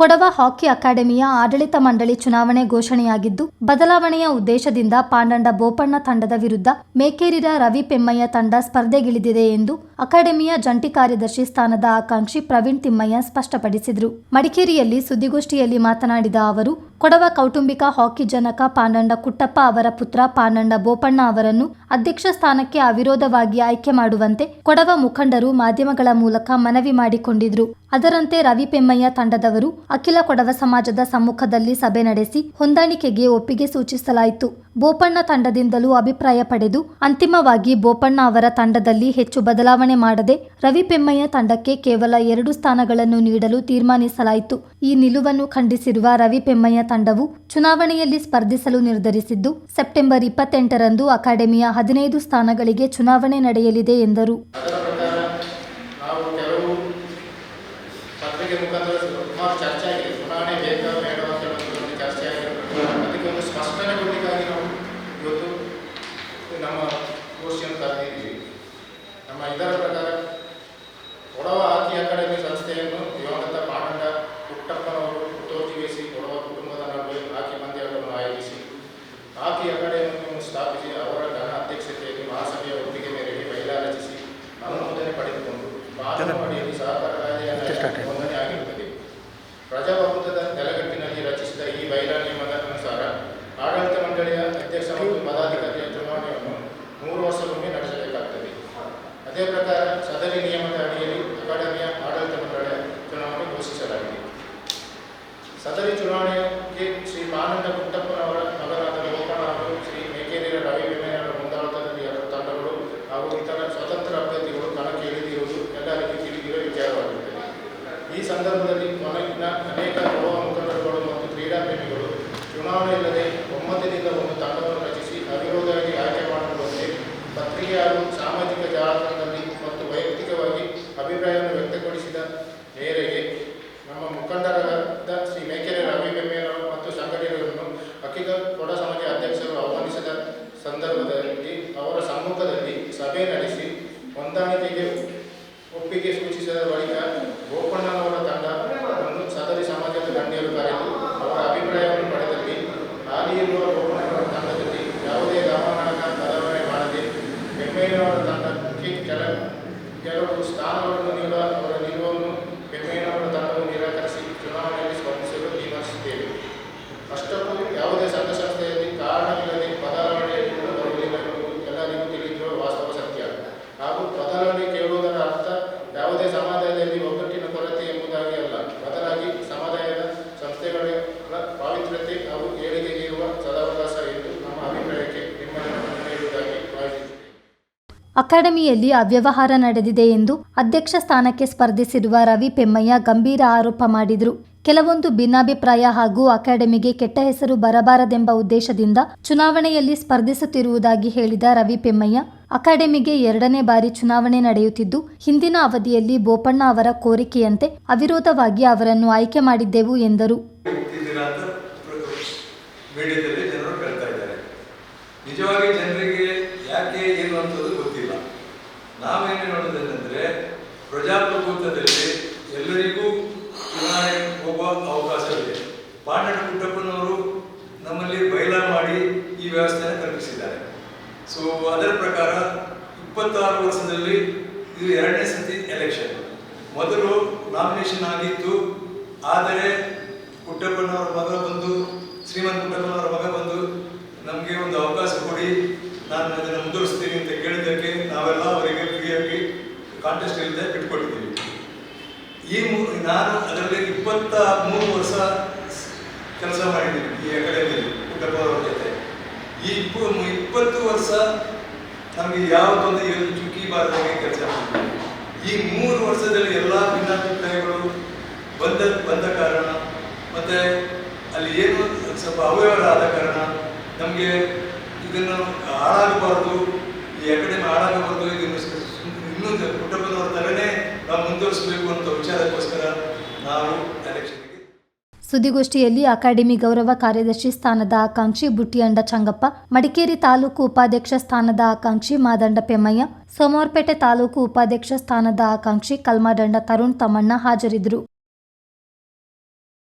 ಕೊಡವ ಹಾಕಿ ಅಕಾಡೆಮಿಯ ಆಡಳಿತ ಮಂಡಳಿ ಚುನಾವಣೆ ಘೋಷಣೆಯಾಗಿದ್ದು, ಬದಲಾವಣೆಯ ಉದ್ದೇಶದಿಂದ ಪಾಂಡಂಡ ಬೋಪಣ್ಣ ತಂಡದ ವಿರುದ್ಧ ಮೇಕೇರಿರ ರವಿ ಪೆಮ್ಮಯ್ಯ ತಂಡ ಸ್ಪರ್ಧೆಗಿಳಿದಿದೆ ಎಂದು ಅಕಾಡೆಮಿಯ ಜಂಟಿ ಕಾರ್ಯದರ್ಶಿ ಸ್ಥಾನದ ಆಕಾಂಕ್ಷಿ ಪ್ರವೀಣ್ ತಿಮ್ಮಯ್ಯ ಸ್ಪಷ್ಟಪಡಿಸಿದರು. ಮಡಿಕೇರಿಯಲ್ಲಿ ಸುದ್ದಿಗೋಷ್ಠಿಯಲ್ಲಿ ಮಾತನಾಡಿದ ಅವರು ಕೊಡವ ಕೌಟುಂಬಿಕ ಹಾಕಿ ಜನಕ ಪಾನಂಡ ಕುಟ್ಟಪ್ಪ ಅವರ ಪುತ್ರ ಪಾನಂಡ ಬೋಪಣ್ಣ ಅವರನ್ನು ಅಧ್ಯಕ್ಷ ಸ್ಥಾನಕ್ಕೆ ಅವಿರೋಧವಾಗಿ ಆಯ್ಕೆ ಮಾಡುವಂತೆ ಕೊಡವ ಮುಖಂಡರು ಮಾಧ್ಯಮಗಳ ಮೂಲಕ ಮನವಿ ಮಾಡಿಕೊಂಡಿದ್ರು. ಅದರಂತೆ ರವಿ ಪೆಮ್ಮಯ್ಯ ತಂಡದವರು ಅಖಿಲ ಕೊಡವ ಸಮಾಜದ ಸಮ್ಮುಖದಲ್ಲಿ ಸಭೆ ನಡೆಸಿ ಹೊಂದಾಣಿಕೆಗೆ ಒಪ್ಪಿಗೆ ಸೂಚಿಸಲಾಯಿತು. ಬೋಪಣ್ಣ ತಂಡದಿಂದಲೂ ಅಭಿಪ್ರಾಯ ಪಡೆದು ಅಂತಿಮವಾಗಿ ಬೋಪಣ್ಣ ಅವರ ತಂಡದಲ್ಲಿ ಹೆಚ್ಚು ಬದಲಾವಣೆ ಮಾಡದೆ ರವಿ ಪೆಮ್ಮಯ್ಯ ತಂಡಕ್ಕೆ ಕೇವಲ ಎರಡು ಸ್ಥಾನಗಳನ್ನು ನೀಡಲು ತೀರ್ಮಾನಿಸಲಾಯಿತು. ಈ ನಿಲುವನ್ನು ಖಂಡಿಸಿರುವ ರವಿ ಪೆಮ್ಮಯ್ಯ ತಂಡವು ಚುನಾವಣೆಯಲ್ಲಿ ಸ್ಪರ್ಧಿಸಲು ನಿರ್ಧರಿಸಿದ್ದು, ಸೆಪ್ಟೆಂಬರ್ ಇಪ್ಪತ್ತೆಂಟರಂದು ಅಕಾಡೆಮಿಯ ಹದಿನೈದು ಸ್ಥಾನಗಳಿಗೆ ಚುನಾವಣೆ ನಡೆಯಲಿದೆ ಎಂದರು. ಇದರ ಪ್ರಕಾರ ಕೊಡವ ಈ ಬಯಲಾ ನಿಯಮದ ಅನುಸಾರ ಆಡಳಿತ ಮಂಡಳಿಯ ಅಧ್ಯಕ್ಷ ಮತ್ತು ಪದಾಧಿಕಾರಿಯ ಚುನಾವಣೆಯನ್ನು ಮೂರು ವರ್ಷಕ್ಕೊಮ್ಮೆ ನಡೆಸಬೇಕಾಗ್ತದೆ. ಅದೇ ಪ್ರಕಾರ ಸದರಿ ನಿಯಮದ ಅಡಿಯಲ್ಲಿ ಅಕಾಡೆಮಿಯ ಆಡಳಿತ ಮಂಡಳಿಯ ಚುನಾವಣೆ ಘೋಷಿಸಲಾಗಿದೆ ಸದರಿ ಚುನಾವಣೆಗೆ ಶ್ರೀ ಮಾನಂದ ಪುಟ್ಟಪ್ಪನವರ ಮಗನಾದ ಗೋಪಾಲ ಹಾಗೂ ಶ್ರೀ ಮೇಕೇರಿಯ ರವಿ ವಿನಯರ ಮುಂದಾಳತ್ವದಲ್ಲಿ ಎರಡು ತಂಡಗಳು ಹಾಗೂ ಇತರ ಸ್ವತಂತ್ರ ಅಭ್ಯರ್ಥಿಗಳು ಕಣಕ್ಕೆ ಇಳಿದಿರುವುದು ಎಲ್ಲರಿಗೂ ತಿಳಿದಿರುವ ವಿಚಾರವಾಗಿರುತ್ತದೆ ಈ ಸಂದರ್ಭದಲ್ಲಿ ಕೊನೆಗಿನ ಅನೇಕ ಯುವ ಮುಖಂಡರುಗಳು ಮತ್ತು ಕ್ರೀಡಾಪ್ರೇಮಿಗಳು ಚುನಾವಣೆ ಇಲ್ಲದೆ ಒಮ್ಮತದಿಂದ ಒಂದು ತಂಡವನ್ನು ರಚಿಸಿ ಅವಿರೋಧವಾಗಿ ಆಯ್ಕೆ ಮಾಡಿರುವಂತೆ ಪತ್ರಿಕೆ ಹಾಗೂ ಸಾಮಾಜಿಕ ಜಾಲತಾಣದಲ್ಲಿ ಮತ್ತು ವೈಯಕ್ತಿಕವಾಗಿ ಅಭಿಪ್ರಾಯವನ್ನು ವ್ಯಕ್ತಪಡಿಸಿದ ಮೇರೆಗೆ ನಮ್ಮ ಮುಖಂಡರಾದ ಶ್ರೀ ಮೇಕೆರೆ ರವಿ ಮತ್ತು ಸಂಘಟನೆಗಳನ್ನು ಅಖಿಲ ಕೊಡ ಸಮಾಜ ಅಧ್ಯಕ್ಷರು ಆಹ್ವಾನಿಸಿದ ಸಂದರ್ಭದಲ್ಲಿ ಅವರ ಸಮ್ಮುಖದಲ್ಲಿ ಸಭೆ ನಡೆಸಿ ಹೊಂದಾಣಿಕೆಗೆ ಒಪ್ಪಿಗೆ ಸೂಚಿಸಿದ ಬಳಿಕ ಗೋಪಣ್ಣನವರ ತಂಡವನ್ನು ಸದರಿ ಸಮಾಜದ ಗಣ್ಯರು ಕರೆದು ಅವರ ಅಭಿಪ್ರಾಯವನ್ನು ಪಡೆದಲ್ಲಿ ಹಾಲಿ ಇರುವ ಗೋಪಣ್ಣನವರ ತಂಡದಲ್ಲಿ ಯಾವುದೇ ಗಮನಾರ್ಹ ಬದಲಾವಣೆ ಮಾಡದೆ ಬೆಮ್ಮೇನವರ ತಂಡಕ್ಕೆ ಕೆಲ ಕೆಲವು ಸ್ಥಾನಗಳನ್ನು ನೀಡುವ ಅವರ ನಿಲುವನ್ನು ಬೆಮ್ಮೇನವರ ತಂಡವು ನಿರಾಕರಿಸಿ ಚುನಾವಣೆಯಲ್ಲಿ ಸ್ಪರ್ಧಿಸಲು ತೀರ್ಮಾನಿಸಿದ್ದೇವೆ ಅಷ್ಟಕ್ಕೂ ಯಾವುದೇ ಸಂಘ ಸಂಸ್ಥೆಯಲ್ಲಿ ಕಾರಣವಿಲ್ಲದೆ ಬದಲಾವಣೆಯನ್ನು ಬರುವುದಿಲ್ಲ ಎಂಬುದು ಎಲ್ಲರಿಗೂ ತಿಳಿದಿರುವ ವಾಸ್ತವ ಸತ್ಯ. ಹಾಗೂ ಬದಲಾವಣೆ ಕೇಳುವುದರ ಅರ್ಥ ಯಾವುದೇ ಸಮಾಜದಲ್ಲಿ ಅಕಾಡೆಮಿಯಲ್ಲಿ ಅವ್ಯವಹಾರ ನಡೆದಿದೆ ಎಂದು ಅಧ್ಯಕ್ಷ ಸ್ಥಾನಕ್ಕೆ ಸ್ಪರ್ಧಿಸಿರುವ ರವಿ ಪೆಮ್ಮಯ್ಯ ಗಂಭೀರ ಆರೋಪ ಮಾಡಿದರು. ಕೆಲವೊಂದು ಭಿನ್ನಾಭಿಪ್ರಾಯ ಹಾಗೂ ಅಕಾಡೆಮಿಗೆ ಕೆಟ್ಟ ಹೆಸರು ಬರಬಾರದೆಂಬ ಉದ್ದೇಶದಿಂದ ಚುನಾವಣೆಯಲ್ಲಿ ಸ್ಪರ್ಧಿಸುತ್ತಿರುವುದಾಗಿ ಹೇಳಿದ ರವಿ ಪೆಮ್ಮಯ್ಯ, ಅಕಾಡೆಮಿಗೆ ಎರಡನೇ ಬಾರಿ ಚುನಾವಣೆ ನಡೆಯುತ್ತಿದ್ದು, ಹಿಂದಿನ ಅವಧಿಯಲ್ಲಿ ಬೋಪಣ್ಣ ಅವರ ಕೋರಿಕೆಯಂತೆ ಅವಿರೋಧವಾಗಿ ಅವರನ್ನು ಆಯ್ಕೆ ಮಾಡಿದ್ದೆವು ಎಂದರು. ನಿಜವಾಗಿ ಜನರಿಗೆ ಯಾಕೆ ಏನು ನಾವೇನು ನೋಡೋದೇನೆಂದ್ರೆ ಪ್ರಜಾಪ್ರಭುತ್ವದಲ್ಲಿ ಎಲ್ಲರಿಗೂ ಚುನಾವಣೆ ಹೋಗುವ ಅವಕಾಶವಿದೆ. ಪಾಂಡಣ ಪುಟ್ಟಪ್ಪನವರು ನಮ್ಮಲ್ಲಿ ಬಯಲ ಮಾಡಿ ಈ ವ್ಯವಸ್ಥೆಯನ್ನು ಕಲ್ಪಿಸಿದ್ದಾರೆ. ಸೊ ಅದರ ಪ್ರಕಾರ ಇಪ್ಪತ್ತಾರು ವರ್ಷದಲ್ಲಿ ಇದು ಎರಡನೇ ಸತಿ ಎಲೆಕ್ಷನ್ ಮೊದಲು ನಾಮಿನೇಷನ್ ಆಗಿತ್ತು. ಆದರೆ ಪುಟ್ಟಪ್ಪನವರ ಮಗ ಬಂದು, ಶ್ರೀಮಂತ ಪುಟ್ಟಪ್ಪನವರ ಮಗ ಬಂದು ನಮಗೆ ಒಂದು ಅವಕಾಶ ಕೊಡಿ, ನಾನು ಅದನ್ನು ಮುಂದುವರಿಸ್ತೀನಿ ಅಂತ ಕೇಳಿದ್ದಕ್ಕೆ ಕಾಂಟೆಸ್ಟ್ ಇಲ್ಲದೆ ಬಿಟ್ಕೊಟ್ಟಿದ್ದೀವಿ ಈ ಮೂರು ನಾನು ಅದರಲ್ಲಿ ಇಪ್ಪತ್ತ ಮೂರು ವರ್ಷ ಕೆಲಸ ಮಾಡಿದ್ದೀನಿ ಈ ಅಕಾಡೆಮಿಯಲ್ಲಿ ಪುಟ್ಟಪ್ಪನವರ ಜೊತೆ. ಈ ಇಪ್ಪ, ಇಪ್ಪತ್ತು ವರ್ಷ ನಮಗೆ ಯಾವುದೊಂದು ಏನು ಚುಕ್ಕಿ ಬಾರದಾಗೆ ಕೆಲಸ ಮಾಡಿದ್ದೀವಿ ಈ ಮೂರು ವರ್ಷದಲ್ಲಿ ಎಲ್ಲ ಭಿನ್ನಾಭಿಪ್ರಾಯಗಳು ಬಂದ ಬಂದ ಕಾರಣ, ಮತ್ತೆ ಅಲ್ಲಿ ಏನು ಸ್ವಲ್ಪ ಅವ್ಯವಹಾರ ಆದ ಕಾರಣ ನಮಗೆ ಇದನ್ನು ಹಾಳಾಗಬಾರ್ದು, ಈ ಅಕಾಡೆಮಿ ಹಾಳಾಗಬಾರ್ದು, ಇದನ್ನು ಸು- ಕುಟುಂಬದವರ ಥರನೇ ನಾವು ಮುಂದುವರಿಸಬೇಕು ಅಂತ ವಿಚಾರಕ್ಕೋಸ್ಕರ ನಾವು ಎಲೆಕ್ಷನ್ಗೆ ಸುದ್ದಿಗೋಷ್ಠಿಯಲ್ಲಿ ಅಕಾಡೆಮಿ ಗೌರವ ಕಾರ್ಯದರ್ಶಿ ಸ್ಥಾನದ ಆಕಾಂಕ್ಷಿ ಬುಟ್ಟಿಯಂಡ ಚಂಗಪ್ಪ, ಮಡಿಕೇರಿ ತಾಲೂಕು ಉಪಾಧ್ಯಕ್ಷ ಸ್ಥಾನದ ಆಕಾಂಕ್ಷಿ ಮಾದಂಡ ಪೆಮ್ಮಯ್ಯ, ಸೋಮವಾರಪೇಟೆ ತಾಲೂಕು ಉಪಾಧ್ಯಕ್ಷ ಸ್ಥಾನದ ಆಕಾಂಕ್ಷಿ ಕಲ್ಮಾದಂಡ ತರುಣ್ ತಮ್ಮಣ್ಣ ಹಾಜರಿದ್ದರು.